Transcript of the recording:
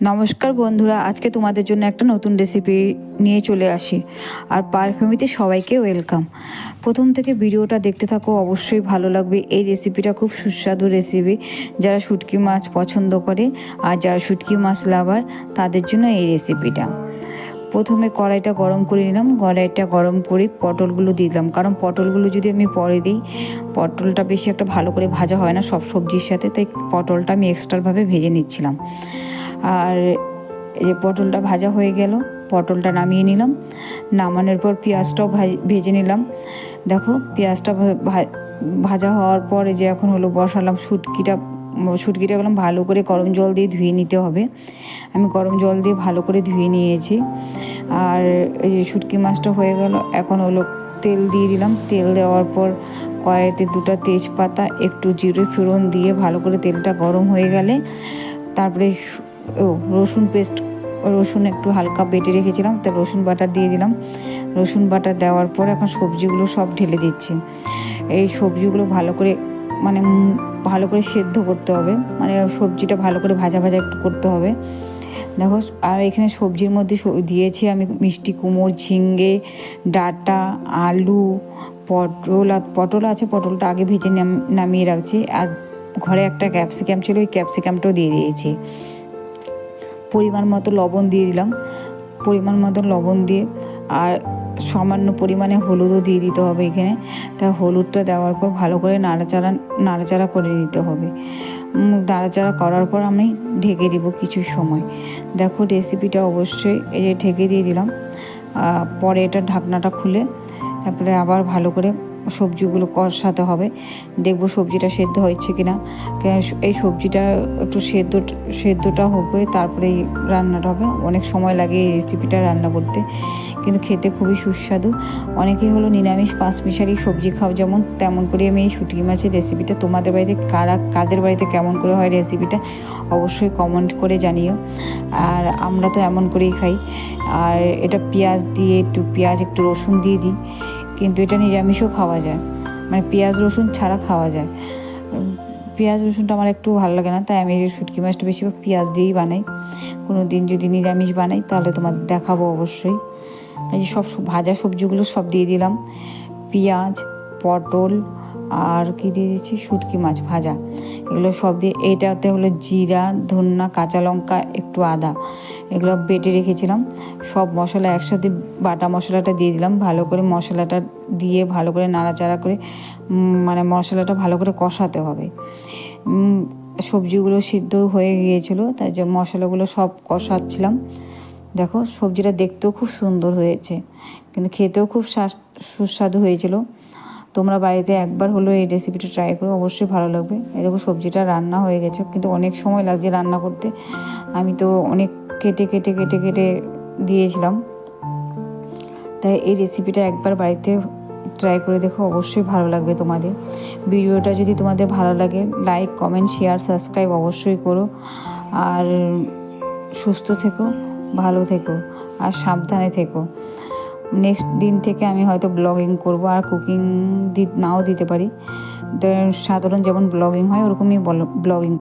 নমস্কার বন্ধুরা, আজকে তোমাদের জন্য একটা নতুন রেসিপি নিয়ে চলে আসি। আর পারফিউমিতে সবাইকে ওয়েলকাম প্রথম থেকে ভিডিওটা দেখতে থাকো, অবশ্যই ভালো লাগবে। এই রেসিপিটা খুব সুস্বাদু রেসিপি যারা শুটকি মাছ পছন্দ করে আর যারা শুটকি মাছ লাভার তাদের জন্য এই রেসিপিটা প্রথমে কড়াইটা গরম করে নিলাম। কড়াইটা গরম করে পটলগুলো দিলাম। কারণ পটলগুলো যদি আমি পরে দিই, পটলটা বেশি একটা ভালো করে ভাজা হয় না সব সবজির সাথে, তাই পটলটা আমি এক্সট্রাভাবে ভেজে নিচ্ছিলাম। আর এই যে পটলটা ভাজা হয়ে গেল, পটলটা নামিয়ে নিলাম। নামানোর পর পেঁয়াজটাও ভাজ- নিলাম। দেখো, পেঁয়াজটা ভাজা হওয়ার পর যে এখন হলো বসালাম শুটকিটা শুটকিটা বললাম ভালো করে গরম জল দিয়ে ধুয়ে নিতে হবে। আমি গরম জল দিয়ে ভালো করে ধুয়ে নিয়েছি। আর এই যে শুটকি মাছটা হয়ে গেল, এখন হলো তেল দিয়ে দিলাম। তেল দেওয়ার পর কড়াইতে দুটো তেজপাতা, একটু জিরে ফোড়ন দিয়ে ভালো করে তেলটা গরম হয়ে গেলে, তারপরে ও, রসুন পেস্ট রসুন একটু হালকা বেটে রেখেছিলাম, তো রসুন বাটার দিয়ে দিলাম। রসুন বাটার দেওয়ার পর এখন সবজিগুলো সব ঢেলে দিচ্ছি। এই সবজিগুলো ভালো করে মানে ভালো করে সেদ্ধ করতে হবে। মানে সবজিটা ভালো করে ভাজা ভাজা একটু করতে হবে। দেখো, আর এখানে সবজির মধ্যে দিয়েছি আমি মিষ্টি কুমড় ঝিঙ্গে ডাটা, আলু, পটল আর, পটল আছে, পটলটা আগে ভেজে নাম- নামিয়ে রাখছি। আর ঘরে একটা ক্যাপসিকাম ছিল, ওই ক্যাপসিকামটাও দিয়ে দিয়েছি। পরিমাণ মতো লবণ দিয়ে দিলাম। পরিমাণ মতো লবণ দিয়ে আর সামান্য পরিমাণে হলুদও দিয়ে দিতে হবে এখানে। তা হলুদটা দেওয়ার পর ভালো করে নাড়াচাড়া নাড়াচাড়া করে নিতে হবে। নাড়াচাড়া করার পর আমি ঢেকে দিব কিছু সময়। দেখো রেসিপিটা অবশ্যই এই যে ঢেকে দিয়ে দিলাম। পরে এটা ঢাকনাটা খুলে তারপরে আবার ভালো করে সবজিগুলো কষাতে হবে। দেখব সবজিটা সেদ্ধ হয়েছে কিনা। কেন এই সবজিটা একটু সেদ্ধ সেদ্ধটা হবে তারপরে রান্নাটা হবে। অনেক সময় লাগে এই রেসিপিটা রান্না করতে। কিন্তু খেতে খুবই সুস্বাদু। অনেকেই হলো নিরামিষ পাঁচমিশালি সবজি খাও যেমন, তেমন করে আমি এই শুটকি মাছের রেসিপিটা তোমাদের বাড়িতে কারা, কাদের বাড়িতে কেমন করে হয় রেসিপিটা অবশ্যই কমেন্ট করে জানিও। আর আমরা তো এমন করেই খাই। আর এটা পেঁয়াজ দিয়ে একটু, পেঁয়াজ, একটু রসুন দিয়ে দিই। কিন্তু এটা নিরামিষও খাওয়া যায়। মানে পেঁয়াজ, রসুন ছাড়া খাওয়া যায়। পেঁয়াজ, রসুনটা আমার একটু ভালো লাগে না, তাই আমি শুটকি মাছটা বেশিরভাগ পেঁয়াজ দিয়েই বানাই। কোনো দিন যদি নিরামিষ বানাই, তাহলে তোমাদের দেখাবো অবশ্যই। এই যে সব ভাজা সবজিগুলো সব দিয়ে দিলাম। পেঁয়াজ, পটল আর কি দিয়ে দিচ্ছি? শুটকি মাছ ভাজা। এগুলো সব দিয়ে এইটাতে হলো জিরা ধন্যা কাঁচা লঙ্কা, একটু আদা। এগুলো বেটে রেখেছিলাম। সব মশলা একসাথে বাটা মশলাটা দিয়ে দিলাম। ভালো করে মশলাটা দিয়ে ভালো করে নাড়াচাড়া করে মানে মশলাটা ভালো করে কষাতে হবে। সবজিগুলো সিদ্ধ হয়ে গিয়েছিল, তাই যে মশলাগুলো সব কষাচ্ছিলাম। দেখো, সবজিটা দেখতেও খুব সুন্দর হয়েছে। কিন্তু খেতেও খুব সুস্বাদু হয়েছিল। তোমরা বাড়িতে একবার হলো এই রেসিপিটা ট্রাই করো, অবশ্যই ভালো লাগবে। এই দেখো সবজিটা রান্না হয়ে গেছে, কিন্তু অনেক সময় লাগছে রান্না করতে। আমি তো অনেক কেটে কেটে কেটে কেটে দিয়েছিলাম। তাই এই রেসিপিটা একবার বাড়িতে ট্রাই করে দেখো, অবশ্যই ভালো লাগবে তোমাদের। ভিডিওটা যদি তোমাদের ভালো লাগে লাইক কমেন্ট শেয়ার সাবস্ক্রাইব অবশ্যই করো। আর সুস্থ থেকো, ভালো থেকো, আর সাবধানে থেকো। নেক্সট দিন থেকে আমি হয়তো ব্লগিং করব আর কুকিং দি, নাও দিতে পারি। তো সাধারণ যেমন ব্লগিং হয়, ওরকমই ব্লগিং